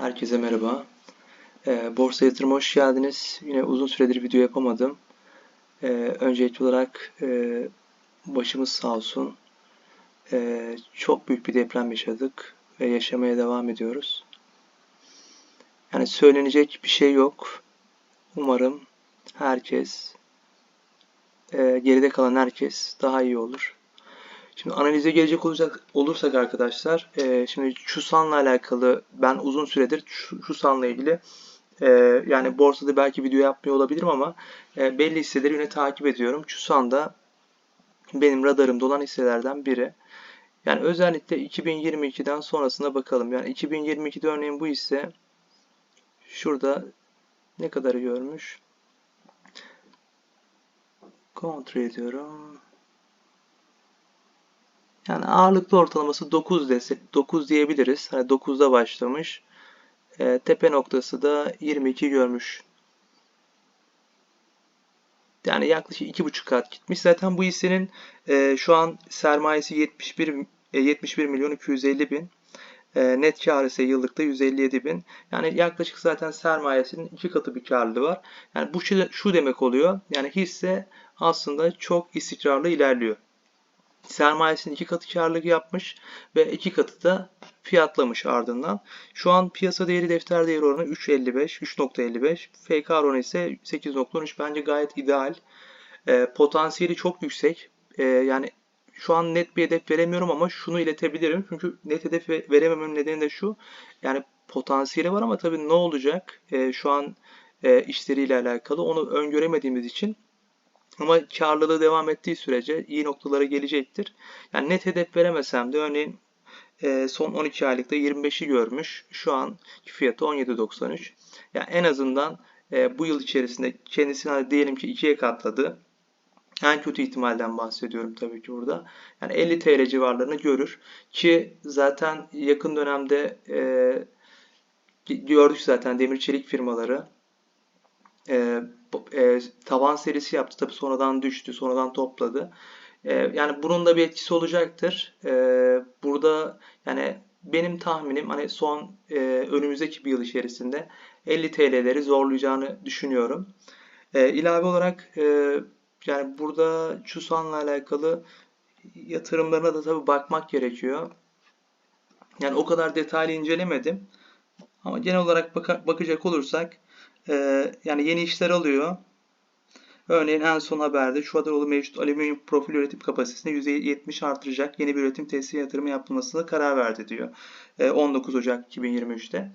Herkese merhaba. Ee, Borsa Yatırım'a hoş geldiniz. Yine uzun süredir video yapamadım. Ee, öncelikli olarak e, başımız sağ olsun. Ee, çok büyük bir deprem yaşadık ve yaşamaya devam ediyoruz. Yani söylenecek bir şey yok. Umarım herkes, e, geride kalan herkes daha iyi olur. Şimdi analize gelecek olacak olursak arkadaşlar, e, şimdi Çusan'la alakalı ben uzun süredir Çusan'la ilgili e, yani borsada belki video yapmıyor olabilirim ama e, belli hisseleri yine takip ediyorum. Çusan da benim radarımda olan hisselerden biri. Yani özellikle 2022'den sonrasına bakalım. Yani 2022'de örneğin bu hisse şurada ne kadarı görmüş? Kontrol ediyorum. Yani ağırlıklı ortalaması 9 desek 9 diyebiliriz. Hani 9'da başlamış. E, tepe noktası da 22 görmüş. Yani yaklaşık 2,5 kat gitmiş. Zaten bu hissenin e, şu an sermayesi 71 e, 71 milyon 250 bin. E, net kar ise yıllıkta 157 bin. Yani yaklaşık zaten sermayesinin iki katı bir karlılığı var. Yani bu şu, demek oluyor. Yani hisse aslında çok istikrarlı ilerliyor sermayesinin iki katı karlılık yapmış ve iki katı da fiyatlamış ardından. Şu an piyasa değeri defter değeri oranı 3.55, 3.55. FK oranı ise 8.13. Bence gayet ideal. E, potansiyeli çok yüksek. E, yani şu an net bir hedef veremiyorum ama şunu iletebilirim. Çünkü net hedef veremememin nedeni de şu. Yani potansiyeli var ama tabii ne olacak? E, şu an e, işleriyle alakalı onu öngöremediğimiz için ama karlılığı devam ettiği sürece iyi noktalara gelecektir. Yani net hedef veremesem de örneğin e, son 12 aylıkta 25'i görmüş. Şu an fiyatı 17.93. Yani en azından e, bu yıl içerisinde kendisini diyelim ki ikiye katladı. En kötü ihtimalden bahsediyorum tabii ki burada. Yani 50 TL civarlarını görür. Ki zaten yakın dönemde e, gördük zaten demir çelik firmaları e, e, tavan serisi yaptı. Tabi sonradan düştü, sonradan topladı. E, yani bunun da bir etkisi olacaktır. E, burada yani benim tahminim hani son e, önümüzdeki bir yıl içerisinde 50 TL'leri zorlayacağını düşünüyorum. E, ilave olarak e, yani burada Çusan'la alakalı yatırımlarına da tabi bakmak gerekiyor. Yani o kadar detaylı incelemedim. Ama genel olarak baka, bakacak olursak ee, yani yeni işler alıyor. Örneğin en son haberde şu Çuvaдаroğlu mevcut alüminyum profil üretim kapasitesini %70 artıracak yeni bir üretim tesisi yatırımı yapılmasına karar verdi diyor. 19 ee, Ocak 2023'te.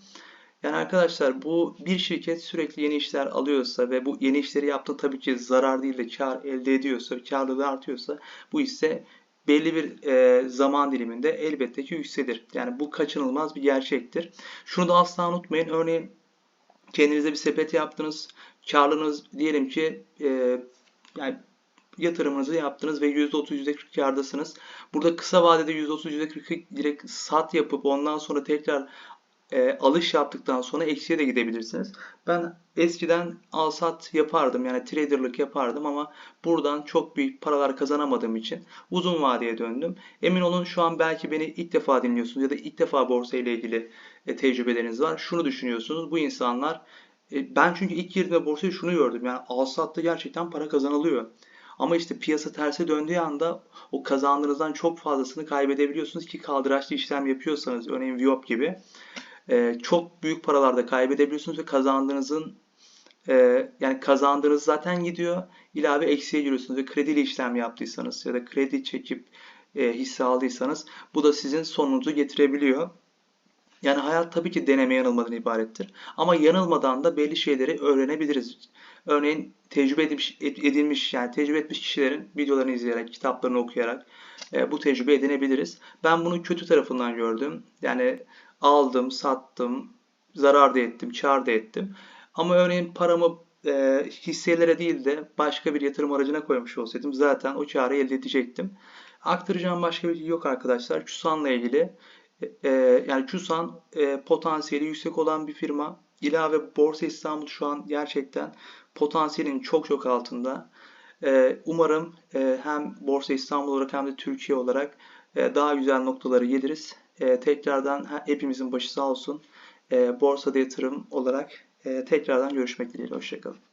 Yani arkadaşlar bu bir şirket sürekli yeni işler alıyorsa ve bu yeni işleri yaptığı tabii ki zarar değil de kar elde ediyorsa, karlılığı artıyorsa bu ise belli bir e, zaman diliminde elbette ki yükselir. Yani bu kaçınılmaz bir gerçektir. Şunu da asla unutmayın. Örneğin kendinize bir sepet yaptınız. Karlınız diyelim ki e, yani yatırımınızı yaptınız ve %30 %40 kardasınız. Burada kısa vadede %30 %40 direkt sat yapıp ondan sonra tekrar e, alış yaptıktan sonra eksiye de gidebilirsiniz. Ben eskiden al sat yapardım yani traderlık yapardım ama buradan çok büyük paralar kazanamadığım için uzun vadeye döndüm. Emin olun şu an belki beni ilk defa dinliyorsunuz ya da ilk defa borsa ile ilgili e, tecrübeleriniz var. Şunu düşünüyorsunuz bu insanlar e, ben çünkü ilk girdiğimde borsaya şunu gördüm yani al satta gerçekten para kazanılıyor. Ama işte piyasa terse döndüğü anda o kazandığınızdan çok fazlasını kaybedebiliyorsunuz ki kaldıraçlı işlem yapıyorsanız örneğin Viop gibi e, çok büyük paralarda kaybedebiliyorsunuz ve kazandığınızın e, yani kazandığınız zaten gidiyor. ilave eksiye giriyorsunuz ve krediyle işlem yaptıysanız ya da kredi çekip hisse aldıysanız bu da sizin sonunuzu getirebiliyor. Yani hayat tabii ki deneme yanılmadan ibarettir. Ama yanılmadan da belli şeyleri öğrenebiliriz. Örneğin tecrübe edilmiş, edilmiş yani tecrübe etmiş kişilerin videolarını izleyerek, kitaplarını okuyarak e, bu tecrübe edinebiliriz. Ben bunu kötü tarafından gördüm. Yani aldım, sattım, zarar da ettim, kar da ettim. Ama örneğin paramı e, hisselere değil de başka bir yatırım aracına koymuş olsaydım zaten o karı elde edecektim. Aktaracağım başka bir şey yok arkadaşlar. Çusan'la ilgili. E, yani Çusan e, potansiyeli yüksek olan bir firma. İlave Borsa İstanbul şu an gerçekten potansiyelin çok çok altında. E, umarım e, hem Borsa İstanbul olarak hem de Türkiye olarak e, daha güzel noktaları geliriz. E, tekrardan hepimizin başı sağ olsun. e, borsada yatırım olarak e, tekrardan görüşmek dileğiyle. Hoşçakalın.